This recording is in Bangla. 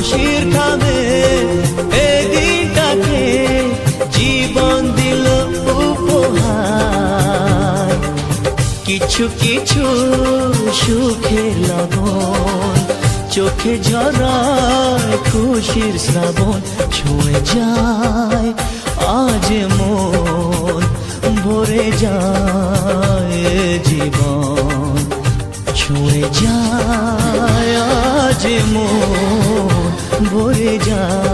খুশির খাবে জীবন কিছু কিছু সুখে লগন চোখে ঝরায় খুশির শ্রাবণ, ছুঁয়ে যায় আজ মন, ভরে যায় জীবন, ছুঁয়ে যায় আজ মন। ভরে যায়